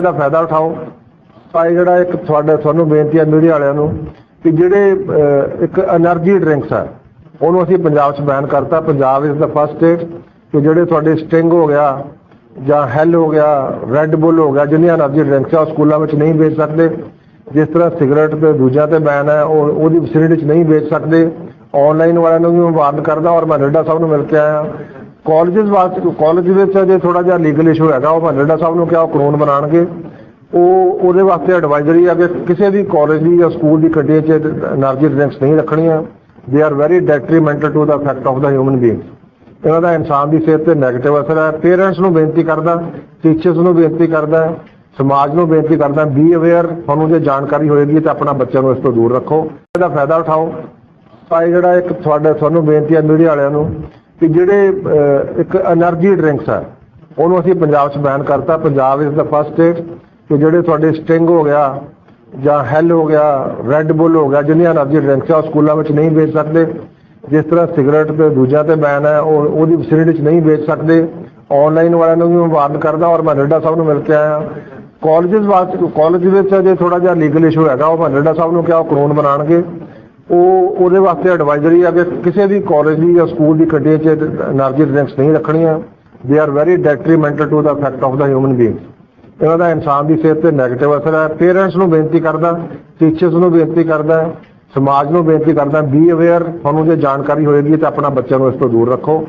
ਇਹਦਾ ਫਾਇਦਾ ਉਠਾਓ। ਭਾਈ ਜਿਹੜਾ ਇੱਕ ਤੁਹਾਡੇ, ਤੁਹਾਨੂੰ ਬੇਨਤੀ ਹੈ ਮੀਡੀਆ ਵਾਲਿਆਂ ਨੂੰ ਕਿ ਜਿਹੜੇ ਇੱਕ એનર્ਜੀ ਡਰਿੰਕਸ ਆ ਉਹਨੂੰ ਅਸੀਂ ਪੰਜਾਬ 'ਚ ਬੈਨ ਕਰਤਾ। ਪੰਜਾਬ ਇਸ ਦਾ ਫਸਟ ਸਟੇਟ ਕਿ ਜਿਹੜੇ ਤੁਹਾਡੇ ਸਟਿੰਗ ਹੋ ਗਿਆ ਜਾਂ ਹੈਲ ਹੋ ਗਿਆ ਰੈੱਡ ਬੁੱਲ ਹੋ ਗਿਆ, ਜਿੰਨੀਆਂ એનર્ਜੀ ਡਰਿੰਕਸ ਆ ਸਕੂਲਾਂ ਵਿੱਚ ਨਹੀਂ ਵੇਚ ਸਕਦੇ। ਜਿਸ ਤਰ੍ਹਾਂ ਸਿਗਰਟ ਤੇ ਦੂਜਾ ਤੇ ਬੈਨ ਹੈ, ਉਹ, ਉਹਦੀ ਫੈਸਿਲਿਟੀ 'ਚ ਨਹੀਂ ਵੇਚ ਸਕਦੇ। ਆਨਲਾਈਨ ਵਾਲਿਆਂ ਨੂੰ ਵੀ ਮੈਂ ਵਾਰਨ ਕਰਦਾ ਔਰ ਮੈਂ ਰੱਡਾ ਸਾਹਿਬ ਨੂੰ ਮਿਲ ਕੇ ਆਇਆ। ਕਾਲਜਸ ਵਾਸਤੇ ਕਾਲਜ ਵਿੱਚ ਜੇ ਥੋੜਾ ਜਿਹਾ ਲੀਗਲ ਇਸ਼ੂ ਹੈਗਾ, ਉਹ ਹੰਡਰਡਾ ਸਾਹਿਬ ਨੂੰ ਕਿਹਾ ਉਹ ਕਾਨੂੰਨ ਬਣਾਣਗੇ ਉਹ ਉਹਦੇ ਵਾਸਤੇ ਐਡਵਾਈਜ਼ਰੀ ਆ ਕਿ ਕਿਸੇ ਵੀ ਕਾਲਜ ਦੀ ਜਾਂ ਸਕੂਲ ਦੀ ਕੰਟੀਨ 'ਚ ਐਨਰਜੀ ਡਰਿੰਕਸ ਨਹੀਂ ਰੱਖਣੀਆਂ। They are very detrimental to the fact of the human being ਇਹਨਾਂ ਦਾ ਇਨਸਾਨ ਦੀ ਸਿਹਤ ਤੇ ਨੈਗੇਟਿਵ ਅਸਰ ਹੈ। ਪੇਰੈਂਟਸ ਨੂੰ ਬੇਨਤੀ ਕਰਦਾ ਟੀਚਰਸ ਨੂੰ ਬੇਨਤੀ ਕਰਦਾ, ਸਮਾਜ ਨੂੰ ਬੇਨਤੀ ਕਰਦਾ ਬੀ ਅਵੇਅਰ ਤੁਹਾਨੂੰ ਜੇ ਜਾਣਕਾਰੀ ਹੋਏਗੀ ਤਾਂ ਆਪਣਾ ਬੱਚਾ ਨੂੰ ਇਸ ਤੋਂ ਦੂਰ ਰੱਖੋ। ਇਹਦਾ ਫਾਇਦਾ ਉਠਾਓ। ਤਾਂ ਜਿਹੜਾ ਇੱਕ ਤੁਹਾਡੇ ਤੁਹਾਨੂੰ ਬੇਨਤੀ ਹੈ, ਮੀਡੀਆ ਵਾਲਿਆਂ ਨੂੰ ਕਿ ਜਿਹੜੇ ਇੱਕ એનર્ਜੀ ਡਰਿੰਕਸ ਆ, ਉਹਨੂੰ ਅਸੀਂ ਪੰਜਾਬ 'ਚ ਬੈਨ ਕਰਤਾ। Punjab is the first state ਕਿ ਜਿਹੜੇ ਤੁਹਾਡੇ ਸਟਿੰਗ ਹੋ ਗਿਆ ਜਾਂ ਹੈਲ ਹੋ ਗਿਆ ਰੈੱਡ ਬੁੱਲ ਹੋ ਗਿਆ, ਜਿੰਨੀਆਂ એનર્ਜੀ ਡਰਿੰਕਸ ਆ ਸਕੂਲਾਂ ਵਿੱਚ ਨਹੀਂ ਵੇਚ ਸਕਦੇ। ਜਿਸ ਤਰ੍ਹਾਂ ਸਿਗਰਟ ਤੇ ਦੂਜਾ ਤੇ ਬੈਨ ਹੈ ਉਹ, ਉਹਦੀ ਫੈਸਿਲਿਟੀ 'ਚ ਨਹੀਂ ਵੇਚ ਸਕਦੇ। ਆਨਲਾਈਨ ਵਾਲਿਆਂ ਨੂੰ ਵੀ ਮੈਂ ਵਾਰਨ ਕਰਦਾ ਔਰ ਮੈਂ ਨੱਡਾ ਸਾਹਿਬ ਨੂੰ ਮਿਲ ਕੇ ਆਇਆ। ਕਾਲਜਸ ਵਾਸਤੇ ਕਾਲਜ ਵਿੱਚ ਜੇ ਥੋੜਾ ਜਿਹਾ ਲੀਗਲ ਇਸ਼ੂ ਹੈਗਾ, ਉਹ ਮੈਂ ਨੱਡਾ ਸਾਹਿਬ ਨੂੰ ਕਿਹਾ ਉਹ ਕਾਨੂੰਨ ਬਣਾਣਗੇ ਉਹ ਉਹਦੇ ਵਾਸਤੇ ਐਡਵਾਈਜ਼ਰੀ ਆ ਕਿ ਕਿਸੇ ਵੀ ਕਾਲਜ ਦੀ ਜਾਂ ਸਕੂਲ ਦੀ ਖੱਡੇ 'ਚ એનર્ਜੀ ਡਰਿੰਕਸ ਨਹੀਂ ਰੱਖਣੀਆਂ। They are very detrimental to the effect of the human being ਇਹਨਾਂ ਦਾ ਇਨਸਾਨ ਦੀ ਸਿਹਤ ਤੇ ਨੈਗੇਟਿਵ ਅਸਰ ਹੈ ਪੇਰੈਂਟਸ ਨੂੰ ਬੇਨਤੀ ਕਰਦਾ ਟੀਚਰਸ ਨੂੰ ਬੇਨਤੀ ਕਰਦਾ, ਸਮਾਜ ਨੂੰ ਬੇਨਤੀ ਕਰਦਾ ਬੀ ਅਵੇਅਰ ਤੁਹਾਨੂੰ ਜੇ ਜਾਣਕਾਰੀ ਹੋਏਗੀ ਤਾਂ ਆਪਣਾ ਬੱਚਿਆਂ ਨੂੰ ਇਸ ਤੋਂ ਦੂਰ ਰੱਖੋ।